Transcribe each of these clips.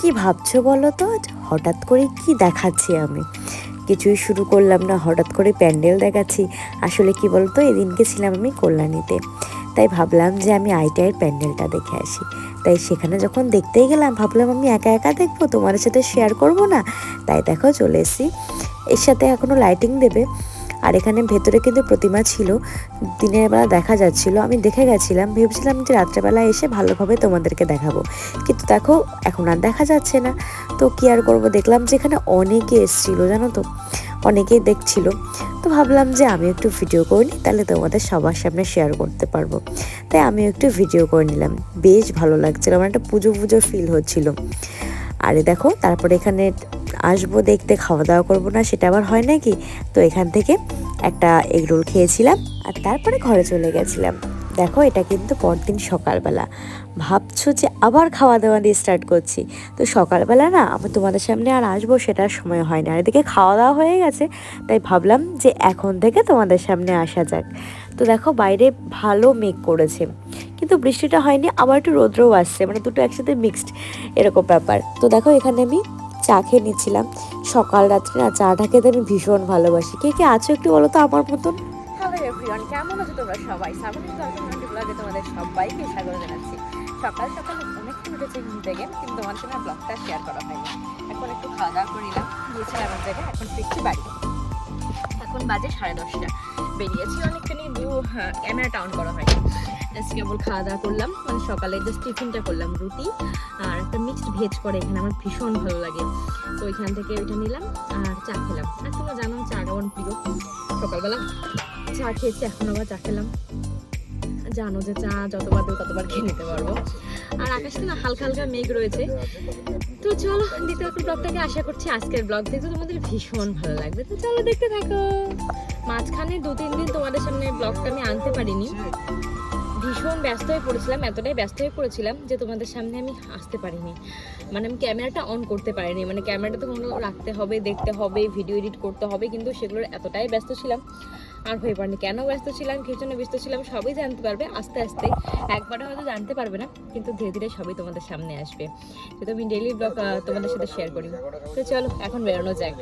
কি ভাবছ বলো তো? হঠাৎ করে কি দেখাচ্ছি আমি? কিছুই শুরু করলাম না, হঠাৎ করে প্যান্ডেল দেখাচ্ছি। আসলে কি বলতো, এদিনকে ছিলাম আমি কল্যাণীতে। তাই ভাবলাম যে আমি আইটিআইয়ের প্যান্ডেলটা দেখে আসি। তাই সেখানে যখন দেখতেই গেলাম, ভাবলাম আমি একা একা দেখব তোমার সাথে শেয়ার করব না? তাই দেখো চলে এসেছি। এর সাথে এখনও লাইটিং দেবে। আর এখানে ভেতরে কিন্তু প্রতিমা ছিল। দিনের বেলা দেখা যাচ্ছিল। আমি দেখে গেছিলাম, ভেবেছিলাম যে রাত্রেবেলা এসে ভালোভাবে তোমাদেরকে দেখাবো। কিন্তু দেখো, এখন আর দেখা যাচ্ছে না। তো কি আর করব? দেখলাম যে এখানে অনেকে এসেছিল, জানো তো? অনেকেই দেখছিল। তো ভাবলাম যে আমি একটু ভিডিও করে নিই, তাহলে তোমাদের সবার সামনে শেয়ার করতে পারব। তাই আমি একটু ভিডিও করে নিলাম। বেশ ভালো লাগছিল, আমার একটা পুজো পুজো ফিল হচ্ছিল। আরে দেখো, তারপরে এখানে আসব দেখতে খাওয়া দাওয়া করব না, সেটা আবার হয় নাকি? তো এখান থেকে একটা এগরোল খেয়েছিলাম আর তারপরে ঘরে চলে গেছিলাম। দেখো, এটা কিন্তু পরদিন সকালবেলা। ভাবছ যে আবার খাওয়া দাওয়া দিয়ে স্টার্ট করছি? তো সকালবেলা না, আমি তোমাদের সামনে আর আসব সেটার সময় হয় না। আর এদিকে খাওয়া দাওয়া হয়ে গেছে, তাই ভাবলাম যে এখন থেকে তোমাদের সামনে আসা যাক। তো দেখো, বাইরে ভালো মেঘ করেছে। কিন্তু বৃষ্টিটা হয়নি, আবার একটু রৌদ্রও আসছে মানে দুটো একসাথে মিক্সড এরকম ব্যাপার। তো দেখো এখানে আমি চা খেয়ে নিচ্ছিলাম সকাল রাত্রে না চাটা খেতে আমি ভীষণ ভালোবাসি। কে কে আছো একটু বলো তো আমার মতন? কেমন সবাই? তোমাদের সকাল সকাল থেকে, কিন্তু ব্লগটা শেয়ার করা এখন একটু এখন বাজে সাড়ে দশটা। বেরিয়েছি অনেকখানি দু ক্যামেরা টাউন করা হয়নি। কেবল খাওয়া দাওয়া করলাম মানে সকালে জাস্ট টিফিনটা করলাম, রুটি আর একটা মিক্সড ভেজ করে এখানে আমার ভীষণ ভালো লাগে। তো ওইখান থেকে ওইটা নিলাম আর চা খেলাম। আর তোমরা জানো চা কেমন প্রিয়? সকালবেলা চা খেয়েছি, এখন আবার চা খেলাম। জানো যে চা যতবার দেবো ততবার খেয়ে নিতে পারব। আর আকাশে না হালকা হালকা মেঘ রয়েছে। তো চলো, দ্বিতীয় ব্লগটাকে আশা করছি আজকের ব্লগ দেখতে তোমাদের ভীষণ ভালো লাগবে। তো চলো দেখতে থাকো। মাঝখানে দু তিন দিন তোমাদের সামনে ব্লগটা আমি আনতে পারিনি। ভীষণ ব্যস্ত হয়ে পড়েছিলাম, এতটাই ব্যস্ত হয়ে পড়েছিলাম যে তোমাদের সামনে আমি আসতে পারিনি। মানে আমি ক্যামেরাটা অন করতে পারিনি মানে ক্যামেরাটা তো কোনো রাখতে হবে, দেখতে হবে ভিডিও এডিট করতে হবে, কিন্তু সেগুলোর এতটাই ব্যস্ত ছিলাম। আর হয়ে পারেনি কেন ব্যস্ত ছিলাম? কি জন্য ব্যস্ত ছিলাম? সবই জানতে পারবে। আস্তে আস্তে একবারে হয়তো জানতে পারবে না, কিন্তু ধীরে ধীরে সবই তোমাদের সামনে আসবে। যেহেতু আমি ডেইলি ব্লগ তোমাদের সাথে শেয়ার করি। তো চলো, এখন বেরোনো যাক।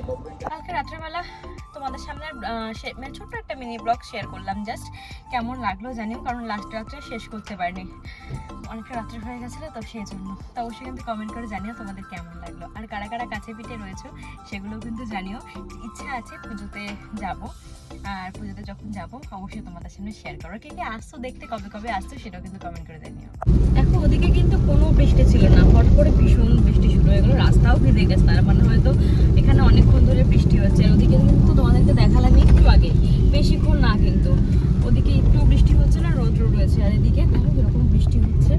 কালকে রাত্রেবেলা তোমাদের সামনে মানে ছোট্ট একটা মিনি ব্লগ শেয়ার করলাম। জাস্ট কেমন লাগল জানিও, কারণ লাস্ট রাত্রে শেষ করতে পারিনি। অনেকটা রাত্রে হয়ে গেছিল তো সেই জন্য তো অবশ্যই কিন্তু কমেন্ট করে জানিও তোমাদের কেমন লাগল। আর কারা কারা কাছে পিঠে রয়েছে, সেগুলোও কিন্তু জানিও। ইচ্ছা আছে পুজোতে যাব। আর পুজোতে যখন যাব, অবশ্যই তোমাদের সামনে শেয়ার করো। কে কে আসছো, দেখতে কবে কবে আসছো, সেটাও কিন্তু কমেন্ট করে জানিও দেখো, ওদিকে কিন্তু কোনো বৃষ্টি ছিল না। হট করে ভীষণ বৃষ্টি শুরু হয়ে গেলো। রাস্তাও ভিজে গেছে। তার মানে হয়তো এখানে অনেকক্ষণ ধরে বৃষ্টি হচ্ছে আর ওদিকে কিন্তু তোমাদেরকে দেখালাম একটু আগে বেশিক্ষণ না কিন্তু ওদিকে একটু বৃষ্টি হচ্ছে না রোদ রোদ রয়েছে আর এদিকে দেখো কীরকম বৃষ্টি হচ্ছে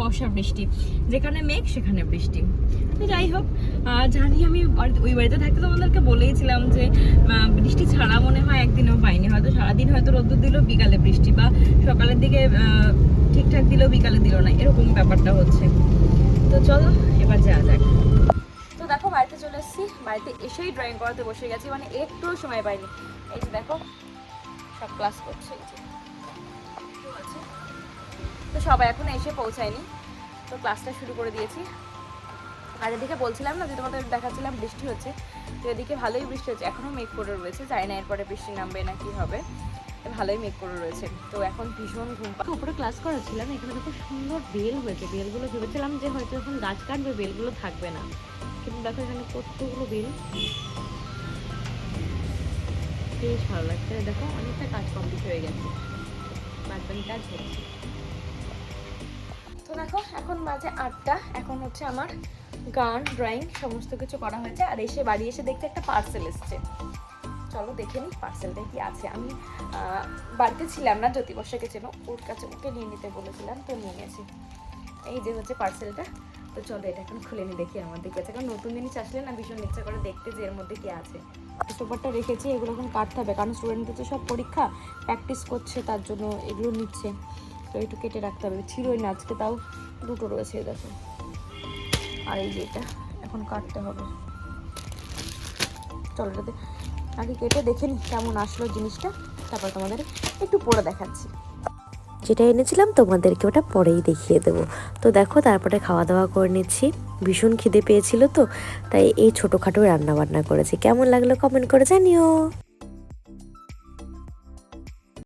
বর্ষার বৃষ্টি, যেখানে মেঘ, সেখানে বৃষ্টি। তো যাই হোক জানি আমি ওই বাড়িতে থাকতে তোমাদেরকে বলেইছিলাম যে বৃষ্টি ছাড়া মনে হয় একদিনও পাইনি হয়তো সারাদিন হয়তো রোদ্দুর দিল, বিকালে বৃষ্টি বা সকালের দিকে ঠিকঠাক দিলেও বিকালে দিল না। এরকম ব্যাপারটা হচ্ছে। তো চলো, এবার যাওয়া যাক। তো দেখো, বাড়িতে চলে এসেছি। বাড়িতে এসেই ড্রয়িং করাতে বসে গেছি। মানে একটুও সময় পাইনি। এই যে দেখো, সব ক্লাস করছে। এই যে। একটু। তো সবাই এখন এসে পৌঁছায়নি। তো ক্লাসটা শুরু করে দিয়েছি। আর এদিকে বলছিলাম না যে তোমাদের দেখাচ্ছিলাম বৃষ্টি হচ্ছে। তো এদিকে ভালোই বৃষ্টি হচ্ছে। এখনও মেঘ করে রয়েছে। জানি না এরপরে বৃষ্টি নামবে না কি হবে। ভালোই মেঘ করে রয়েছে। তো এখন ভীষণ ঘুম পা- উপরে ক্লাস করেছিলাম, এখানে দেখো সুন্দর বেল হয়েছে। বেলগুলো ভেবেছিলাম যে হয়তো এখন গাছ কাটবে, বেলগুলো থাকবে না। কিন্তু দেখো এখানে কতগুলো বেল। বেশ ভালো লাগছে। দেখো, অনেকটা কাজ কমপ্লিট হয়ে গেছে। বাদ বাকি কাজ হচ্ছে। দেখো, এখন বাজে আটটা। এখন হচ্ছে আমার গান ড্রয়িং সমস্ত কিছু করা হয়েছে। আর এসে বাড়ি এসে দেখতে একটা পার্সেল এসছে। চলো দেখে নিই পার্সেলটা কি আছে। আমি বাড়িতে ছিলাম না, জ্যোতি বর্ষাকে ওর কাছে ওকে নিয়ে নিতে বলেছিলাম, তো নিয়ে গেছি। এই যে হচ্ছে পার্সেলটা তো চলো এটা এখন খুলে নিয়ে দেখি আমার দিকে আছে। কারণ নতুন জিনিস আসলে না ভীষণ ইচ্ছা করে দেখতে যে এর মধ্যে কি আছে। পেপারটা রেখেছি, এগুলো এখন কাটতে হবে। কারণ স্টুডেন্টদের তো সব পরীক্ষা প্র্যাকটিস করছে, তার জন্য এগুলো নিচ্ছে। তো একটু কেটে রাখতে হবে। ছিলই না, আজকে তাও দুটো রয়েছে দেখো। আর এই যে এটা, এখন কাটতে হবে। চলো এটাতে আগে কেটে দেখে নি কেমন আসলো জিনিসটা, তারপর তোমাদের একটু পরে দেখাচ্ছি। যেটা এনেছিলাম, তোমাদেরকে ওটা পরেই দেখিয়ে দেবো। তো দেখো, তারপরে খাওয়া দাওয়া করে নিচ্ছি। ভীষণ খিদে পেয়েছিল তো, তাই এই ছোটোখাটো রান্না বান্না করেছি। কেমন লাগল কমেন্ট করে জানিও।